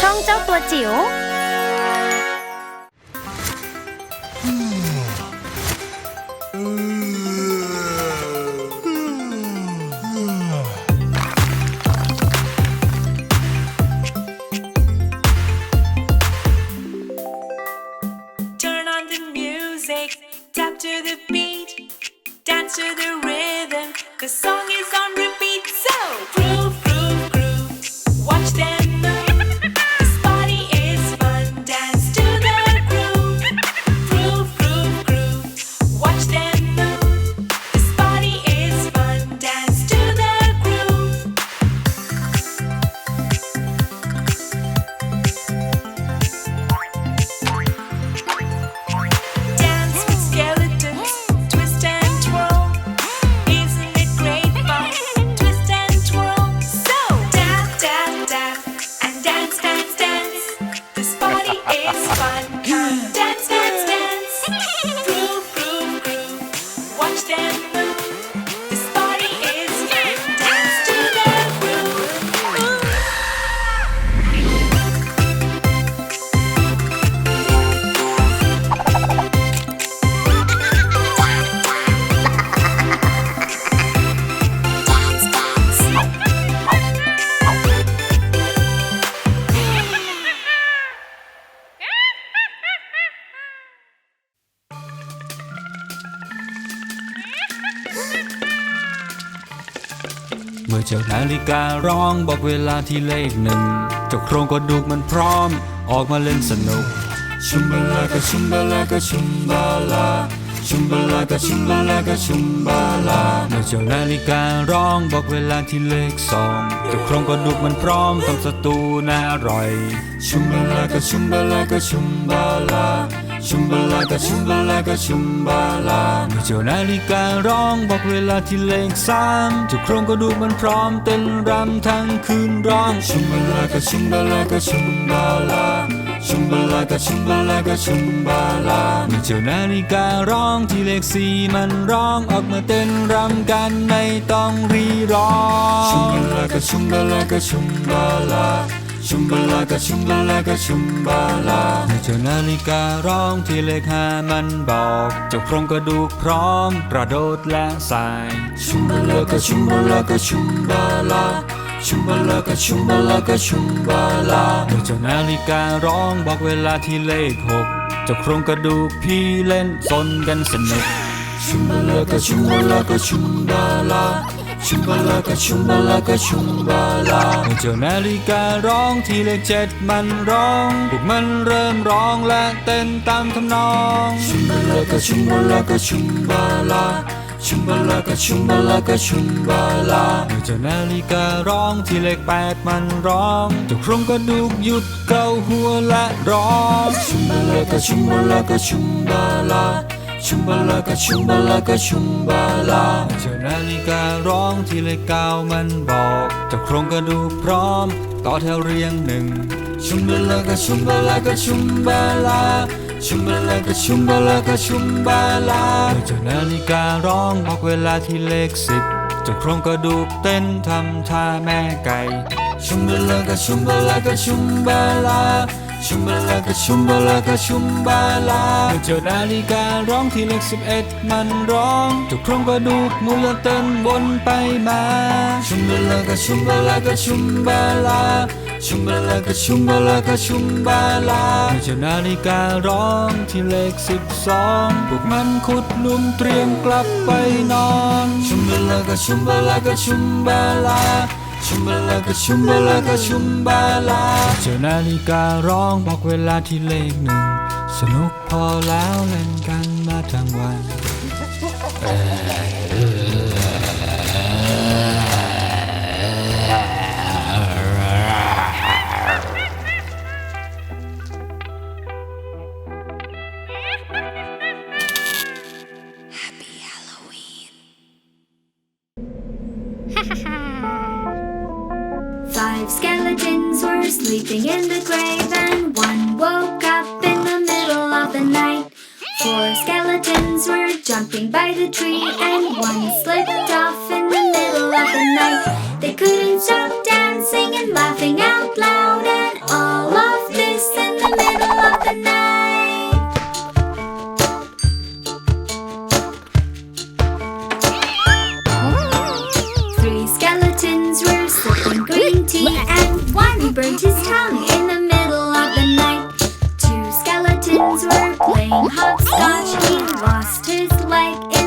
ช่องเจ้าตัวจิ๋ว dance. เมื่อเจ้านาฬิการ้องบอกเวลาที่เลขหนึ่งเจ้าโครงกระดูกมันพร้อม ออกมาเล่นสนุกชุมบาลากะชุมบาลากะชุมบาลาชุมบาลากะชุมบาลากะชุมบาลาเมื่อเจ้านาฬิการ้องบอกเวลาที่เลขสองเจ้าโครงกระดูกมันพร้อมต้มสตูน่าอร่อย ชุมบาลากะชุมบาลากะชุมบาลาชุมบาลากะชุมบาลากะชุมบาลา เมื่อเจ้านาฬิการ้องบอกเวลาที่เลขสามเจ้าโครงกระดูกมันพร้อมเต้นรำทั้งคืนร้องชุมบาลากะชุมบาลากะชุมบาลาชุมบาลากะชุมบาลากะชุมบาลาเมื่อเจ้านาฬิการ้องที่เลขสี่มันร้องออกมาเต้นรำกันไม่ต้องรีร้องชุมบาลากะชุมบาลากะชุมบาลา ชุมบาลากะชุมบาลากะชุมบาลาเมื่อเจ้านาฬิการ้องที่เลขห้ามันบอก เจ้าโครงกระดูกพร้อมกระโดดและสาย ชุมบาลากะชุมบาลากะชุมบาลาชุมบาลากะชุมบาลากะชุมบาลาเมื่อเจ้านาฬิการ้องบอกเวลาที่เลขหกเจ้าโครงกระดูกพี่เล่นซนกันสนุกชุมบาลากะชุมบาลากะชุมบาลา ชุมบาลากะชุมบาลากะชุมบาลาเมื่อเจ้านาฬิการ้องที่เลขเจ็ดมันร้องพวกมันเริ่มร้องและเต้นตามทำนอง ชุมบาลากะชุมบาลากะชุมบาลาชุมบาลากะชุมบาลากะชุมบาลาเมื่อเจ้านาฬิการ้องที่เลขแปดมันร้องเจ้าโครงกระดูกหยุดเกาหัวและร้อง ชุมบาลากะชุมบาลากะชุมบาลา ชุมบาลากะชุมบาลากะชุมบาลาเจ้านาฬิการ้องที่เลขเก้ามันบอกเจ้าโครงกระดูกพร้อม ต่อแถวเรียงหนึ่ง ชุมบาลากะชุมบาลากะชุมบาลาชุมบาลากะชุมบาลากะชุมบาลาเจ้านาฬิการ้องบอกเวลาที่เลขสิบเจ้าโครงกระดูกเต้นทำท่าแม่ไก่ชุมบาลากะชุมบาลากะชุมบาลา ชุมบาลากะชุมบาลากะชุมบาลาเมื่อเจ้านาฬิการ้องที่เลขสิบเอ็ดมันร้องเจ้าโครงกระดูกหมุนและเต้นวนไปมาชุมบาลากะชุมบาลากะชุมบาลาชุมบาลากะชุมบาลากะชุมบาลาเมื่อเจ้านาฬิการ้องที่เลขสิบสองพวกมันขุดหลุมเตรียมกลับไปนอนชุมบาลากะชุมบาลากะชุมบาลา ชุมบลากะชุมบลากะชุมบาลาเจ้านาฬิการ้องบอกเวลาที่เลขหนึ่ง สนุกพอแล้วเล่นกันมาทั้งวัน sleeping in the grave, and one woke up in the middle of the night. Four skeletons were jumping by the tree, and one slipped off in the middle of the night. They couldn't stop dancing and laughing out loud, friends were playing hopscotch. He lost his leg.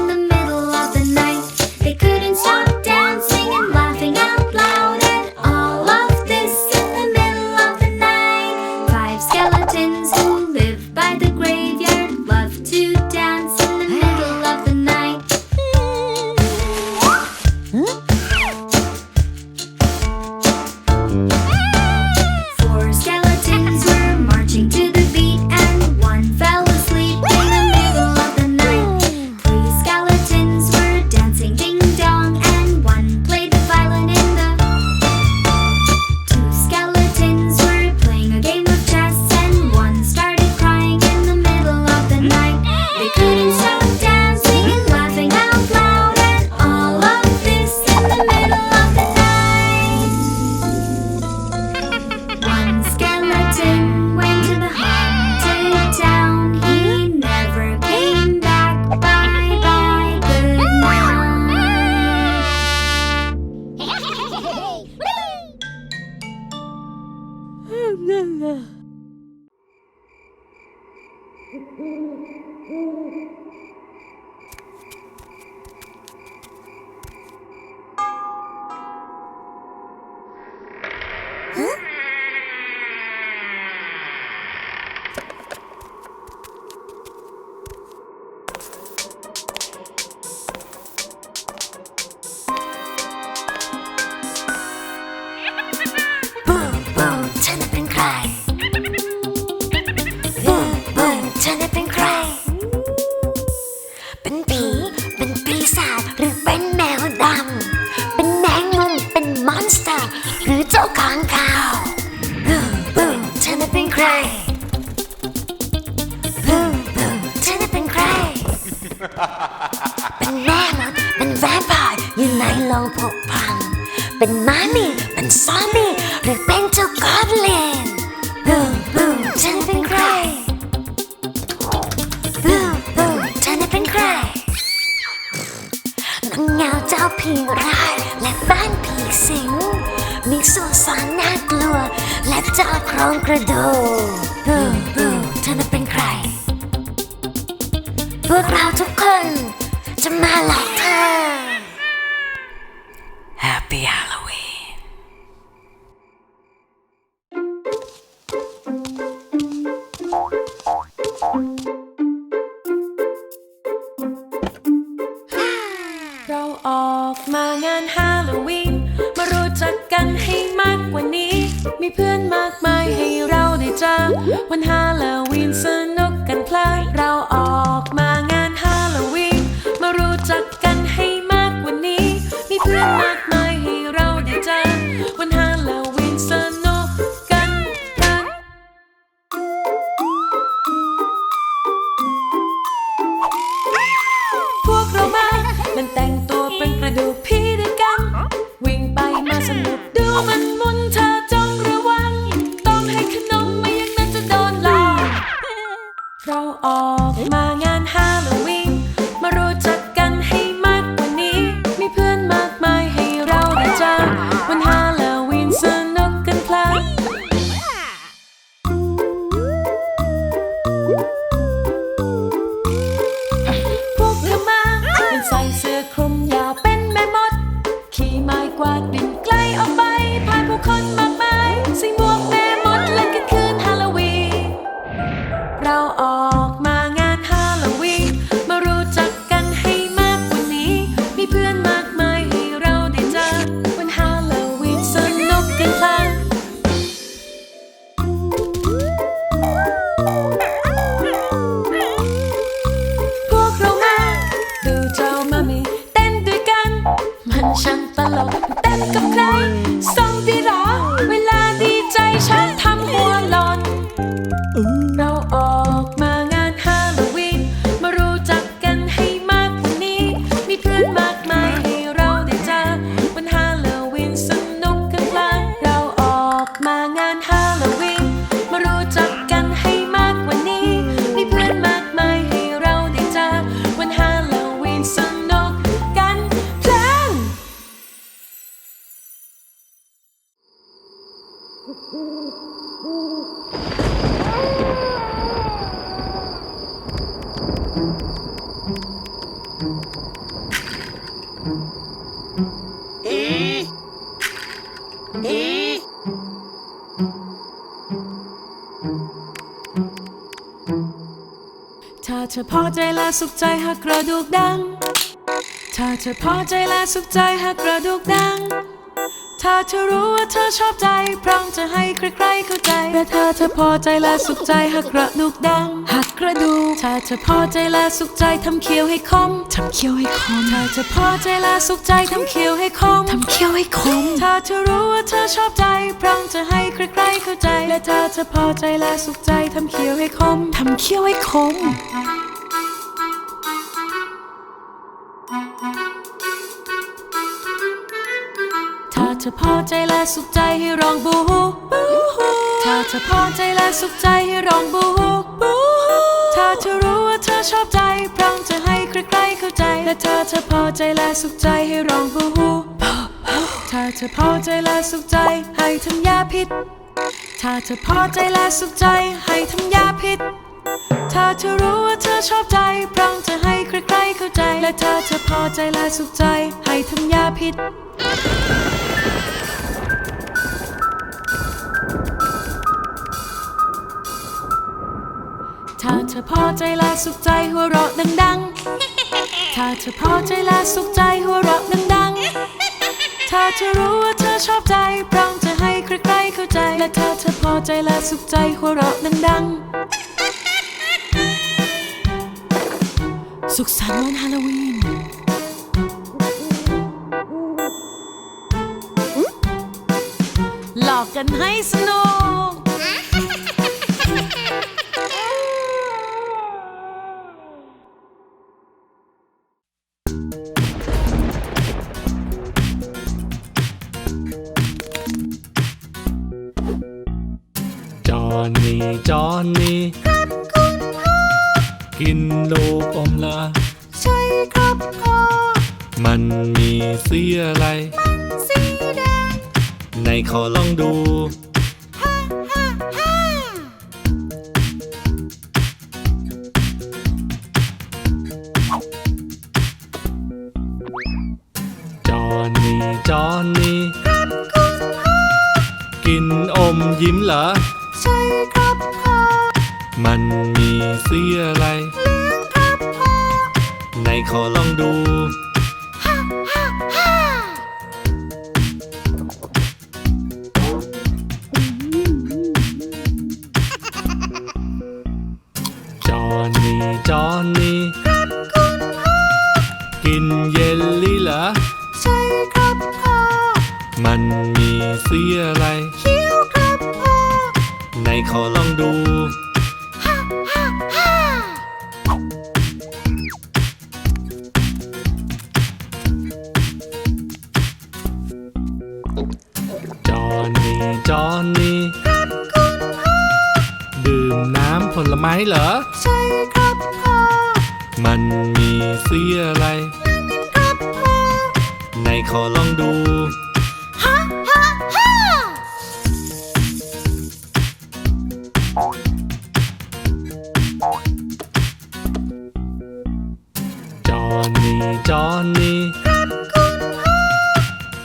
กพัง เป็นมามี่ เป็นซอมมี่หรือเป็นเจ้ากอบลนบูมบูมฉันเป็นใครบูมบูมฉันเป็นใครนางเงาเจ้าผีร้ายและบ้านผีสิง มีสุสานน่ากลัว และเจ้าครองกระโดดบูมบูมฉันเป็นใคร พวกเราทุกคนจะมาหลอกเธอ เต้นกับใคร เธอพอใจและสุขใจหากกระดูกดัง ถ้าเธอพอใจและสุขใจหากกระดูกดัง ถ้าเธอรู้ว่าเธอชอบใจ พร้อมจะให้ใครๆเข้าใจแต่ถ้าเธอพอใจและสุขใจหากกระดูกดังหักกระดูก ถ้าเธอพอใจและสุขใจทำเคี้ยวให้คมทำเคี้ยวให้คม ถ้าเธอพอใจและสุขใจทำเคี้ยวให้คมทำเคี้ยวให้คม ถ้าเธอรู้ว่าเธอชอบใจ พร้อมจะให้ใครๆเข้าใจและถ้าเธอพอใจและสุขใจทำเคี้ยวให้คมทำเคี้ยวให้คม ถ้าเธอพอใจและสุขใจให้ร้องบูฮูบูฮูถ้าเธอพอใจและสุขใจให้ร้องบูฮูบูฮูถ้าเธอรู้ว่าเธอชอบใจ พร้อมจะให้ใครๆเข้าใจ และถ้าเธอพอใจและสุขใจให้ร้องบู๊บูฮูถ้าเธอพอใจและสุขใจให้ทำยาพิษ ถ้าเธอพอใจและสุขใจให้ทำยาพิษ ถ้าเธอรู้ว่าเธอชอบใจ พร้อมจะให้ใครๆเข้าใจ และถ้าเธอพอใจและสุขใจ ให้ทำยาพิษถ้าเธอพอใจและสุขใจหัวเราะดังๆ ถ้าเธอพอใจและสุขใจหัวเราะดังๆ ถ้าเธอรู้ว่าเธอชอบใจ พร้อมจะให้ใครๆเข้าใจ และถ้าเธอพอใจและสุขใจหัวเราะดังๆ สุขสันต์วันฮาโลวีน หลอกกันให้สนุก ละใช่ครับพ่อ มันมีสีอะไรสีแดง ในขอลองดู ฮ่าฮ่าฮ่าจอห์นนี่ จอห์นนี่ ครับคุณพ่อ กินอมยิ้มเหรอ ใช่ครับพ่อ มันมีสีอะไร ขอลองดูฮ่าฮ่าฮ่าจอห์นนี่ จอห์นนี่ ครับคุณพ่อ กินเยลลี่เหรอ ใช่ครับพ่อ มันมีสีอะไร ไม้เหรอ ใช่ครับพ่อมันมีสีอะไร ครับพ่อในขอลองดู ฮ่าฮ่าฮ่าจอห์นนี่ จอห์นนี่ ครับคุณพ่อ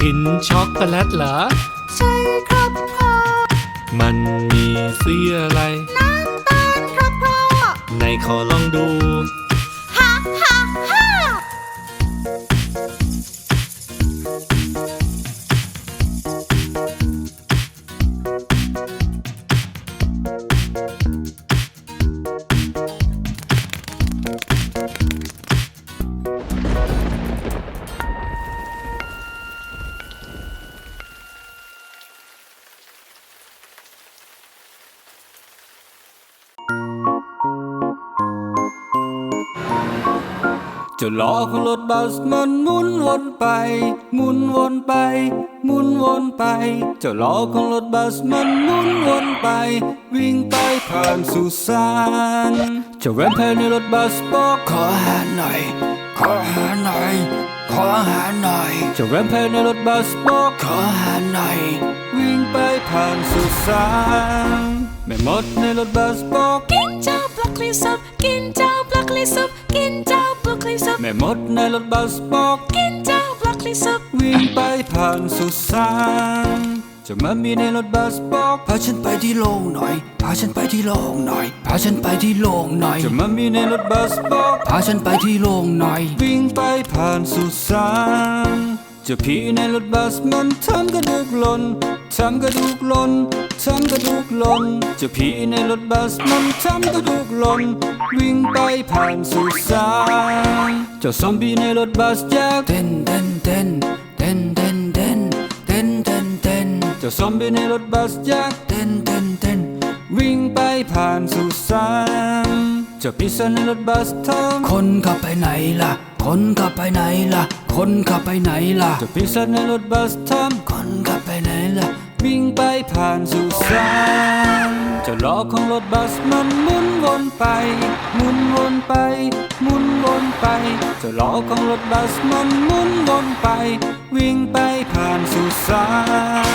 กินช็อกโกแลตเหรอ ใช่ครับพ่อมันมีสีอะไร ขอลองดู ฮ่าฮ่าฮ่า จะล้อของรถบัสมันหมุนวนไปหมุนวนไปหมุนวนไปเจ้าล้อของรถบัสมันหมุนวนไป วิ่งไปผ่านสุสานเจ้าแรมเพลในรถบัสบอกขอหาหน่อย ขอหาหน่อย ขอหาหน่อยเจ้าแรมเพลในรถบัสบอกขอหาหน่อย วิ่งไปผ่านสุสานแม่มดในรถบัสบอกกินเจ้า ล็อกโคลีซุปกินเจ้าบล็อกโคลีซุปกินเจ้าบล็อกโคลีซุปแม่มดในรถบัสบอกกินเจ้าบล็อกโคลีซุปวิ่งไปผ่านสุสานเจะมามีในรถบัสบอกพาฉันไปที่โล่งหน่อยพาฉันไปที่โล่งหน่อยพาฉันไปที่โล่งหน่อยเจะมามีในรถบัสบอกพาฉันไปที่โล่งหน่อย วิ่งไปผ่านสุสานเจะผีในรถบัสมันทำกระดูกหล่นทำกระดูกหล่นทำกระดูกหล่นเจะผีในรถบัสมันทำกระดูกหล่นวิ่งไปผ่านสุสานเจ้าซอมบี้ในรถบัสอยากเต้นเต้นเต้นเต้นเต้นเต้นเต้นเต้นเต้นเจ้าซอมบี้ในรถบัสอยากเต้นเต้นเต้นวิ่งไปผ่านสุสานเจ้าปีศาจในรถบัสทำคนขับไปไหนล่ะ คนขับไปไหนล่ะ คนขับไปไหนล่ะเจ้าปีศาจในรถบัสทำคนขับไปไหนล่ะ วิ่งไปผ่านสุสานเจ้าล้อของรถบัสมันหมุนวนไปหมุนวนไปหมุนวนไปเจ้าล้อของรถบัสมันหมุนวนไป วิ่งไปผ่านสุสาน